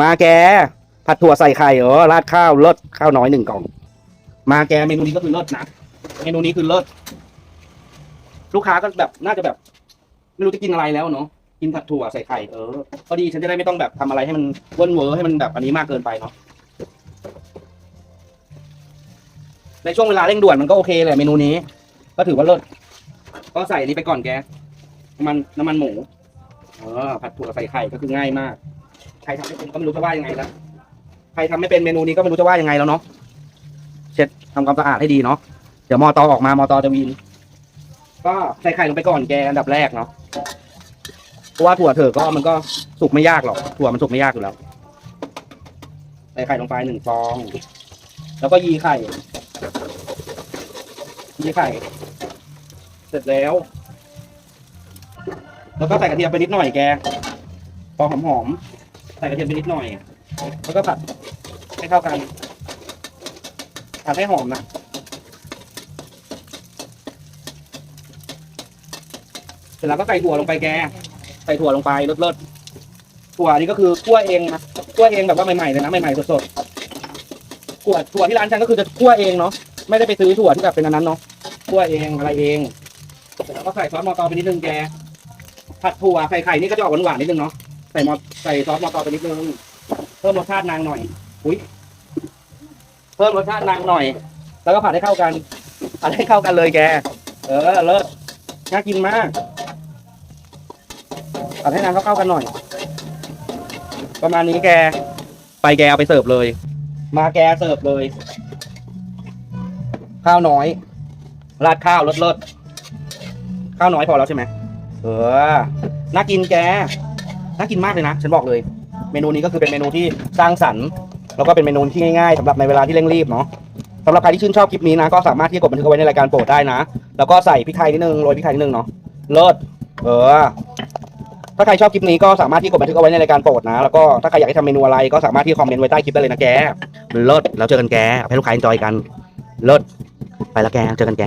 มาแก ผัดถั่วใส่ไข่เออราดข้าวเลิศข้าวน้อยหนึ่งกล่อง มาแกเมนูนี้ก็คือเลิศนะเมนูนี้คือเลิศลูกค้าก็แบบน่าจะแบบ ไม่รู้จะกินอะไรแล้วเนาะกินผัดถั่วใส่ไข่เออพอดีฉันจะได้ไม่ต้องแบบทำอะไรให้มันเว่นเวอร์ให้มันแบบอันนี้มากเกินไปเนาะในช่วงเวลาเร่งด่วนมันก็โอเคแหละเมนูนี้ ก็ถือว่าเลิศก็ใส่อันนี้ไปก่อนแกน้ำมันน้ำมันหมูเออผัดถั่วใส่ไข่ก็คือง่ายมาก ใครทำไม่เป็นก็ไม่รู้จะว่ายังไงแล้วใครทำไม่เป็นเมนูนี้ก็ไม่รู้จะว่ายังไงแล้วเนาะเช็ดทำความสะอาดให้ดีเนาะเดี๋ยวมอตอออกมามอตอจะวีนก็ใส่ไข่ลงไปก่อนแกอันดับแรกเนาะเพราะว่าถั่วเถอะก็มันก็สุกไม่ยากหรอกถั่วมันสุกไม่ยากอยู่แล้วใส่ไข่ลงไปหนึ่งฟอง แล้วก็ยีไข่ยีไข่ เสร็จแล้ว แล้วก็ใส่กระเทียมไปนิดหน่อยแกพอหอมๆ ใส่กระเทียมไปนิดหน่อย แล้วก็ผัดให้เข้ากันผัดให้หอมนะเสร็จแล้วก็ใส่ถั่วลงไปแก ใส่ถั่วลงไปเลิศถั่วนี่ก็คือคั่วเองนะคั่วเองแบบว่าใหม่ๆเลยนะใหม่ๆสดๆถั่วถั่วที่ร้านฉันก็คือจะคั่วเองเนาะไม่ได้ไปซื้อถั่วที่แบบเป็นอันนั้นเนาะคั่วเองอะไรเองเสร็จแล้วก็ใส่ซอสมอตอไปนิดนึงแกผัดถั่วไข่ไข่นี่ก็จะออกหวานๆนิดนึงเนาะ ส่มอใส่ซอสมอตอไปนิดนึงเพิ่มรสชาตินางหน่อย อุ้ยเพิ่มรสชาตินางหน่อย แล้วก็ผัดให้เข้ากันผัดให้เข้ากันเลยแก เออเลิศน่ากินมากผัดให้นางเข้าๆกันหน่อย ประมาณนี้แก ไปแกเอาไปเสิร์ฟเลย มาแกเสิร์ฟเลย ข้าวน้อย ราดข้าวเลิศข้าวน้อยพอแล้วใช่ไหมเออน่ากินแก น่ากินมากเลยนะ ฉันบอกเลย เมนูนี้ก็คือเป็นเมนูที่สร้างสรรค์แล้วก็เป็นเมนูที่ง่ายๆสำหรับในเวลาที่เร่งรีบเนาะสำหรับใครที่ชื่นชอบคลิปนี้นะ ก็สามารถที่จะกดบันทึกเอาไว้ในรายการโปรดได้นะ แล้วก็ใส่พริกไทยนิดนึงโรยพริกไทยนิดนึงเนาะเลิศเออ ถ้าใครชอบคลิปนี้ก็สามารถที่กดบันทึกเอาไว้ในรายการโปรดนะ แล้วก็ถ้าใครอยากให้ทำเมนูอะไรก็สามารถที่คอมเมนต์ไว้ใต้คลิปได้เลยนะแกเลิศแล้วเจอกันแกให้ลูกค้าเอนจอยกันเลิศไปล้วแกเจอกันแก